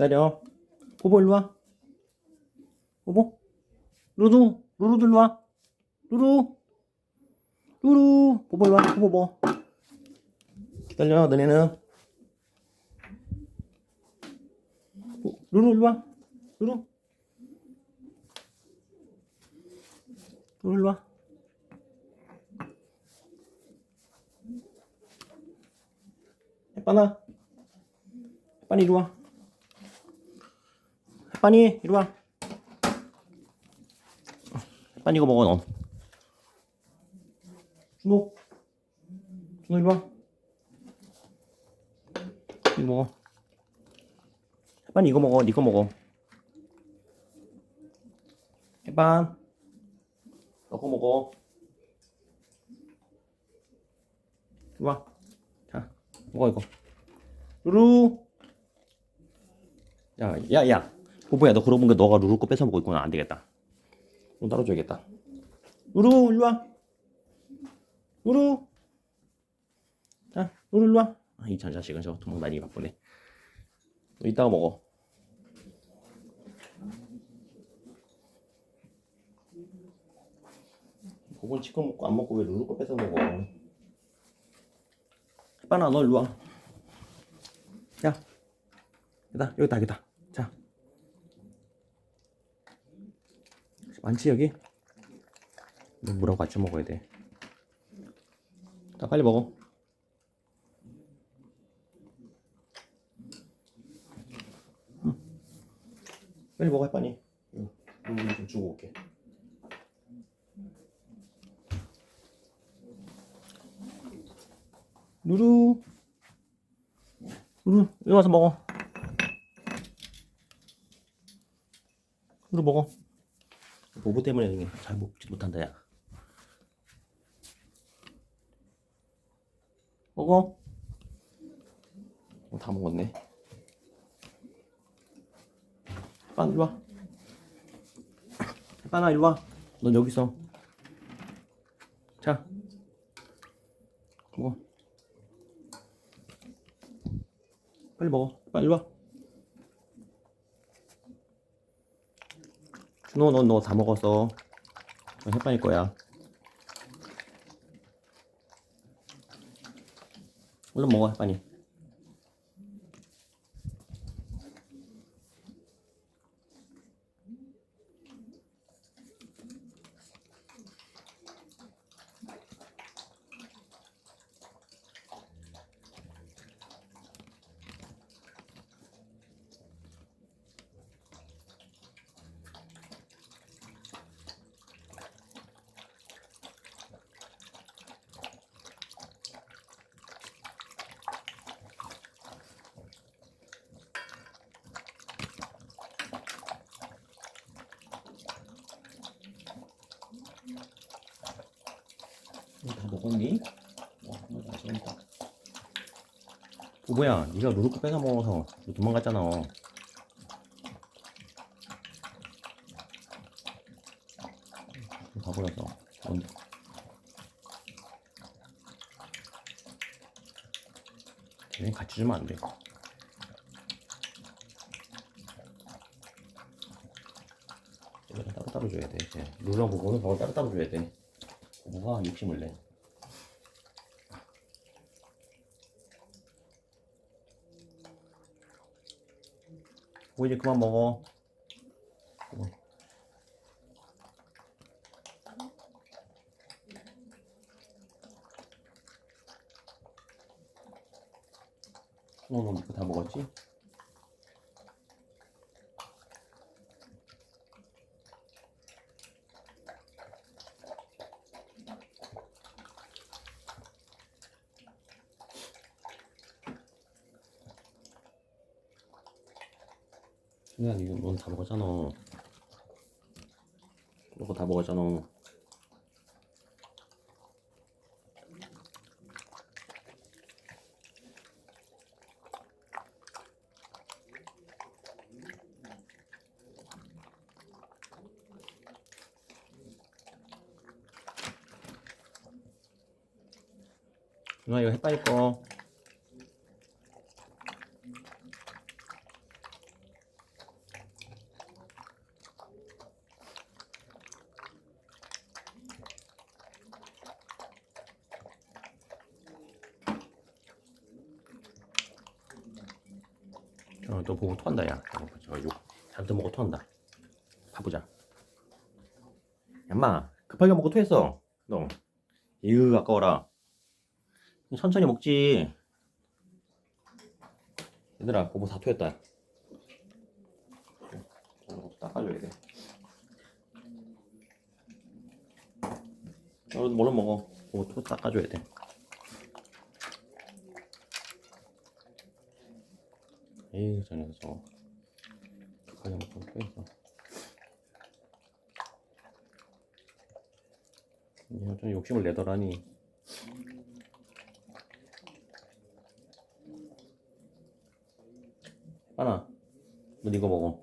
기다려. 보보 일로 와. 보보. 루루. 루루도 일로 와. 루루. 루루. 보보 일로 와. 보보 뭐. 기다려. 너네는. 보- 루루 일로 와. 루루. 루루 일로 와. 햇반아. 햇반이 이리 와. 햇반이 이리 와. 햇반 이거 먹어 넌. 준호. 준호 이리 와. 이거 먹어. 햇반 이거 먹어. 니거 먹어. 햇반. 너거 먹어. 이리 와. 자, 먹어 이거. 루루. 야, 야, 야. 보보야, 너 그러고 보니까 너가 루루 거 뺏어 먹고 있구나. 안 되겠다. 좀 따로 줘야겠다. 루루, 일로 와. 루루. 자, 루루, 일로 와. 아, 이 자식은 저 도망 다니기 바쁘네. 너 이따가 먹어. 보고는 치킨 먹고 안 먹고 왜 루루 거 뺏어 먹어? 빠나, 너 일로 와. 야, 여기다, 여기다, 여기다. 자. 많지, 여기? 너 물하고 같이 먹어야 돼. 자, 빨리 먹어. 응. 빨리 먹어, 빨리. 응. 물좀 주고 올게. 루루. 루루, 이리 와서 먹어. 루루 먹어. 보보 때문에 이게 잘 먹지 못한다, 야. 먹어. 어, 다 먹었네. 빠, 이리 와. 빠나, 이리 와. 넌 여기 있어. 자. 먹어. 빨리 먹어. 빨리 와. 넌 너 다 먹었어. 너 햇반일 거야. 얼른 먹어, 햇반이. 먹었니? 와, 정말 맛있겠다. 보보야, 네가 루루코 뺏어 먹어서 너 도망갔잖아. 바보라서. 넌... 쟤네 같이 주면 안 돼. 얘네가 따로따로 줘야 돼. 이제 루루랑 보고는 밥을 따로따로 줘야 돼. 뭐가 욕심을 내. 뭐 이제 그만 먹어. 어. 어, 다 먹었지? 그냥 이거 넌다 먹었잖아. 이거 다 먹었잖아. 누나 이거 햇빨 거. 어, 또 보고 토한다 야. 어, 저 욕. 잘못 먹고 토한다. 가보자. 엄마 급하게 먹고 토했어. 너. 이으 아까워라. 천천히 먹지. 얘들아 보고 다 토했다. 어, 닦아줘야 돼. 너도 뭐로 먹어? 보고 토 닦아줘야 돼. 저 녀석 급하게 먹고 토했어. 이거 좀 욕심을 내더라니. 하나, 너 이거 먹어.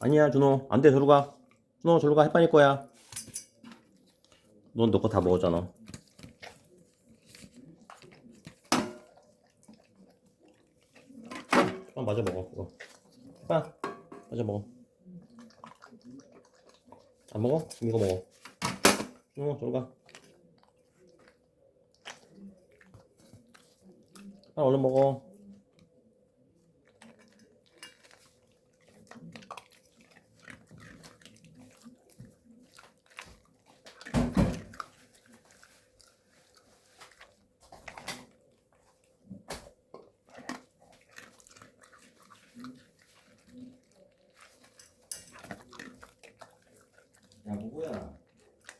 아니야, 준호. 안 돼, 저로 가. 준호, 저로 가. 햇반일 거야. 넌 너 거 다 먹었잖아. 햇반 맞아 먹어, 이거. 햇반, 맞아 먹어. 안 먹어? 이거 먹어. 준호, 저로 가. 아, 얼른 먹어. 야, 뭐야?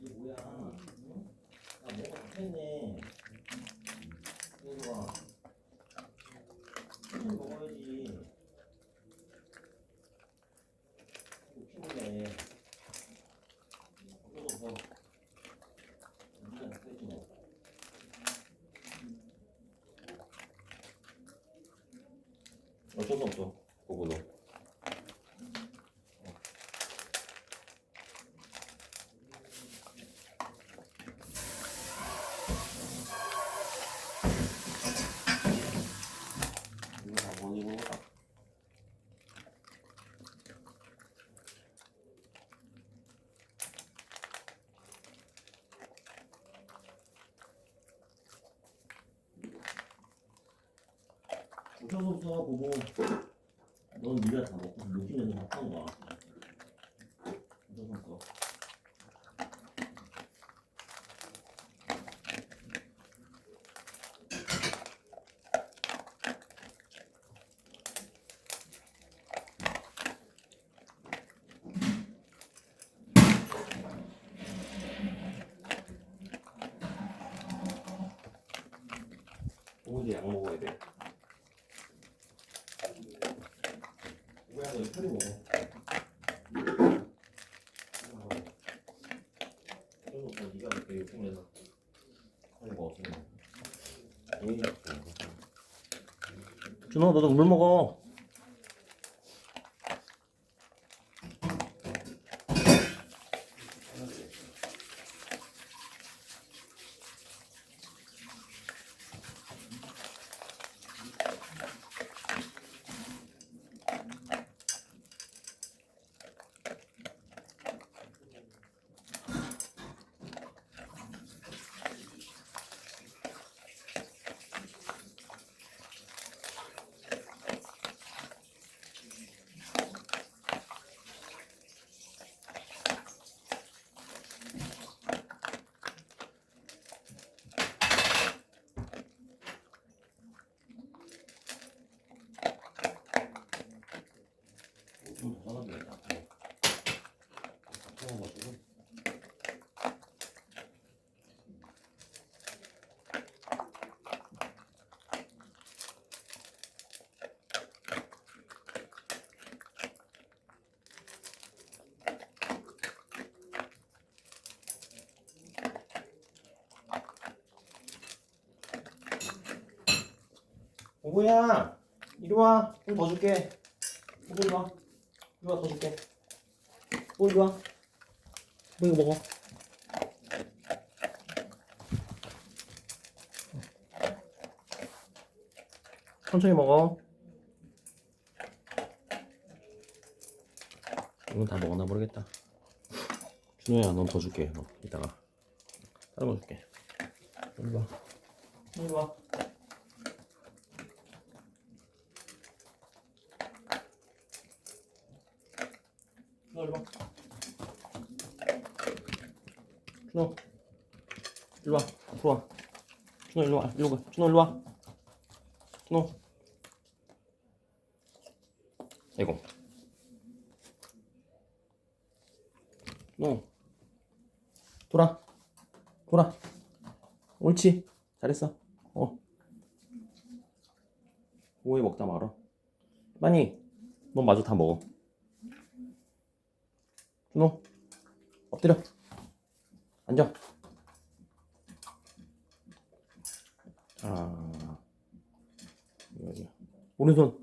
이게 뭐야? 응? 야, 뭐가 붙어있네. 이거 봐. 좀 먹어야지. 욕심이네. 어쩌고 뭐. 네가 그랬지네. 어쩔 수 없어. 그거도. 이거 다 버리고 딱. 없어 보고 넌 네가 다 먹고 다 파는 거야 수 없어. 오늘 약 먹어야 돼 준호 너도 물 먹어 오구야 이리 와. 좀더 줄게. 이리 와. 이리 와, 더 줄게. 오구 이리 와. 뭐 이거 먹어. 천천히 먹어. 이건 다 먹었나 모르겠다. 준호야, 넌 더 줄게. 너 이따가 다른 거 줄게. 이리 와. 이리 와. 준호 일로 와 앞으로 와 준호 일로 와. 일로 가 준호 일로 와. 준호. 아이고 준호. 돌아. 돌아. 옳지. 잘했어. 어. 오해 먹다 말아. 많이 넌 마저 다 먹어. 준호. 엎드려. 앉아 아. 여기 오른손.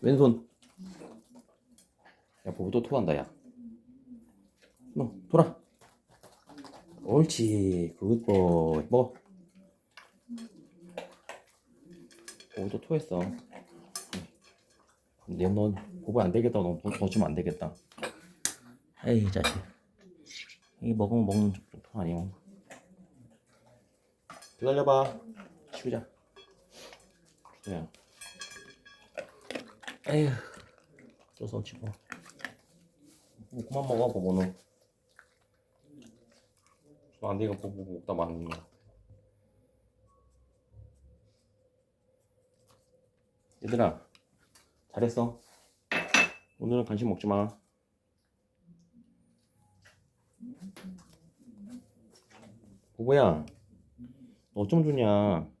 왼손. 야 보부 또 토한다 야 너 돌아. 옳지. 굿보이 먹어. 보부 또 토했어. 근데 넌 보부 안 되겠다. 너더 주면 안 되겠다. 에이 자식. 이게 먹으면 먹는 통 아니야? 기다려봐 치우자. 그냥. 에휴. 어서 치고. 뭐 그만 먹어 보보는. 안 되니까 보보 먹다 말는 거 얘들아 잘했어. 오늘은 간식 먹지 마. 보보야 너 어쩜 좋냐